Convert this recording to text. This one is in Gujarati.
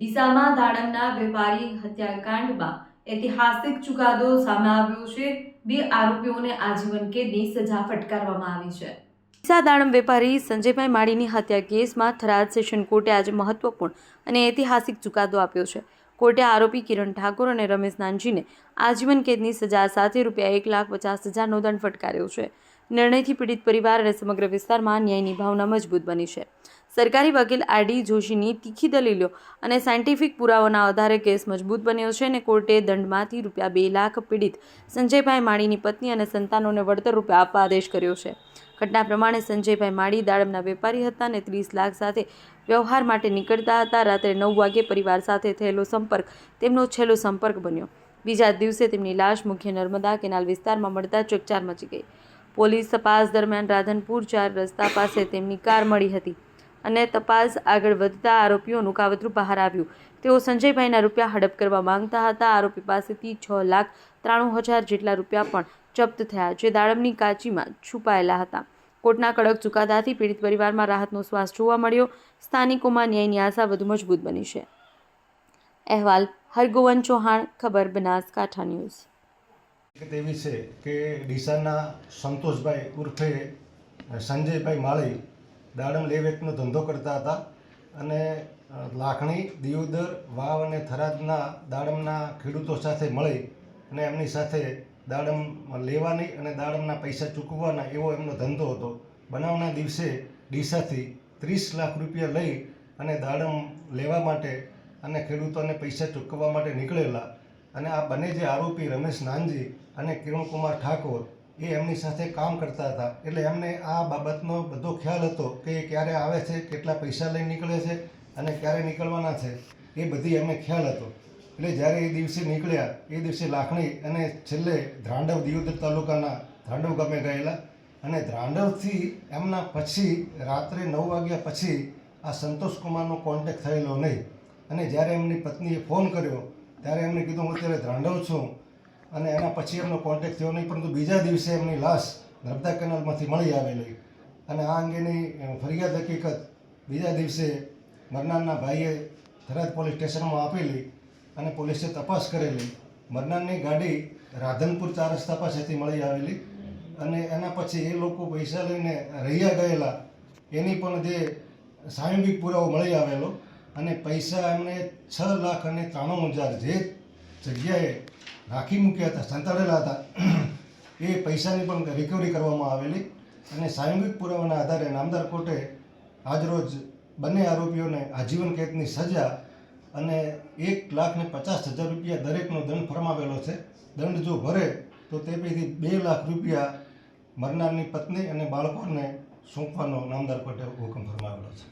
ડીસામાં દાડમના વેપારી હત્યાકાંડમાં ઐતિહાસિક ચુકાદો સામે આવ્યો છે. બે આરોપીઓને આજીવન કેદની સજા ફટકારવામાં આવી છે. ડીસા દાડમ વેપારી સંજયભાઈ માળીની હત્યા કેસમાં થરાદ સેશન કોર્ટે આજે મહત્વપૂર્ણ અને ઐતિહાસિક ચુકાદો આપ્યો છે. કોર્ટે આરોપી કિરણ ઠાકોર અને રમેશ નાનજીને આજીવન કેદની સજા સાથે રૂપિયા એક લાખ પચાસ હજારનો દંડ ફટકાર્યો છે. નિર્ણયથી પીડિત પરિવાર અને સમગ્ર વિસ્તારમાં ન્યાયની ભાવના મજબૂત બની છે. સરકારી વકીલ આર ડી જોશીની તીખી દલીલો અને સાયન્ટિફિક પુરાવાના આધારે કેસ મજબૂત બન્યો છે અને કોર્ટે દંડમાંથી રૂપિયા બે લાખ પીડિત સંજયભાઈ માળીની પત્ની અને સંતાનોને વળતર રૂપે આપવા આદેશ કર્યો છે. ઘટના પ્રમાણે સંજયભાઈ માળી દાડમના વેપારી હતા અને ત્રીસ લાખ સાથે વ્યવહાર માટે નીકળતા હતા. રાત્રે નવ વાગે પરિવાર સાથે થયેલો સંપર્ક, તેમનો છેલ્લો સંપર્ક બન્યો. બીજા દિવસે તેમની લાશ મુખ્ય નર્મદા કેનાલ વિસ્તારમાં મળતા ચકચાર મચી ગઈ. પોલીસ તપાસ દરમિયાન રાધનપુર ચાર રસ્તા પાસે તેમની કાર મળી હતી અને તપાસ આગળ વધતા આરોપીઓનું કાવતરું બહાર આવ્યું. તેઓ સંજયભાઈના રૂપિયા હડપ કરવા માંગતા હતા. આરોપી પાસેથી છ લાખ ત્રાણું હજાર જેટલા રૂપિયા પણ જપ્ત થયા, જે દાડમની કાચીમાં છુપાયેલા હતા. કોર્ટના કડક ચુકાદાથી પીડિત પરિવારમાં રાહતનો શ્વાસ જોવા મળ્યો. સ્થાનિકોમાં ન્યાયની આશા વધુ મજબૂત બની છે. અહેવાલ હરગોવન ચૌહાણ, ખબર બનાસકાંઠા ન્યૂઝ. એવી છે કે ડીસાના સંતોષભાઈ ઉર્ફે સંજયભાઈ માળી દાડમ લે વેચનો ધંધો કરતા હતા અને લાખણી, દિયોદર, વાવ અને થરાદના દાડમના ખેડૂતો સાથે મળી અને એમની સાથે દાડમ લેવાની અને દાડમના પૈસા ચૂકવવાના એવો એમનો ધંધો હતો. બનાવના દિવસે ડીસાથી ત્રીસ લાખ રૂપિયા લઈ અને દાડમ લેવા માટે અને ખેડૂતોને પૈસા ચૂકવવા માટે નીકળેલા અને આ બંને જે આરોપી રમેશ નાનજી અને કિરણકુમાર ઠાકોર, એ એમની સાથે કામ કરતા હતા. એટલે એમને આ બાબતનો બધો ખ્યાલ હતો કે એ ક્યારે આવે છે, કેટલા પૈસા લઈને નીકળે છે અને ક્યારે નીકળવાના છે, એ બધી એમને ખ્યાલ હતો. એટલે જ્યારે એ દિવસે નીકળ્યા, એ દિવસે લાખણી અને છેલ્લે ધ્રાંડવ દિયોદર તાલુકાના ધ્રાંડવ ગામે ગયેલા. અને ધ્રાંડવથી એમના પછી રાત્રે નવ વાગ્યા પછી આ સંતોષકુમારનો કોન્ટેક્ટ થયેલો નહીં. અને જ્યારે એમની પત્નીએ ફોન કર્યો ત્યારે એમને કીધું, હું અત્યારે ધ્રાંડવ છું. અને એના પછી એમનો કોન્ટેક્ટ થયો નહીં, પરંતુ બીજા દિવસે એમની લાશ નર્મદા કેનાલમાંથી મળી આવેલી. અને આ અંગેની ફરિયાદ હકીકત બીજા દિવસે મરનારના ભાઈએ થરાદ પોલીસ સ્ટેશનમાં આપેલી અને પોલીસે તપાસ કરેલી. મરનારની ગાડી રાધનપુર ચાર રસ્તા પાસેથી મળી આવેલી અને એના પછી એ લોકો પૈસા લઈને રહ્યા ગયેલા. એની પણ જે સાયમિક પુરાવો મળી આવેલો. અને પૈસા એમણે છ લાખ અને ત્રાણું હજાર જે જગ્યાએ રાખી મૂક્યા હતા, સંતાડેલા હતા, એ પૈસાની પણ રિકવરી કરવામાં આવેલી અને સાયમિક પુરાવાના આધારે નામદાર કોર્ટે આજરોજ બંને આરોપીઓને આજીવન કેદની સજા અને એક લાખ ને પચાસ હજાર રૂપિયા દરેકનો દંડ ફરમાવેલો છે. દંડ જો ભરે તો તે પૈકી બે લાખ રૂપિયા મરનારની પત્ની અને બાળકોને સોંપવાનો નામદાર કોર્ટે હુકમ ફરમાવેલો છે.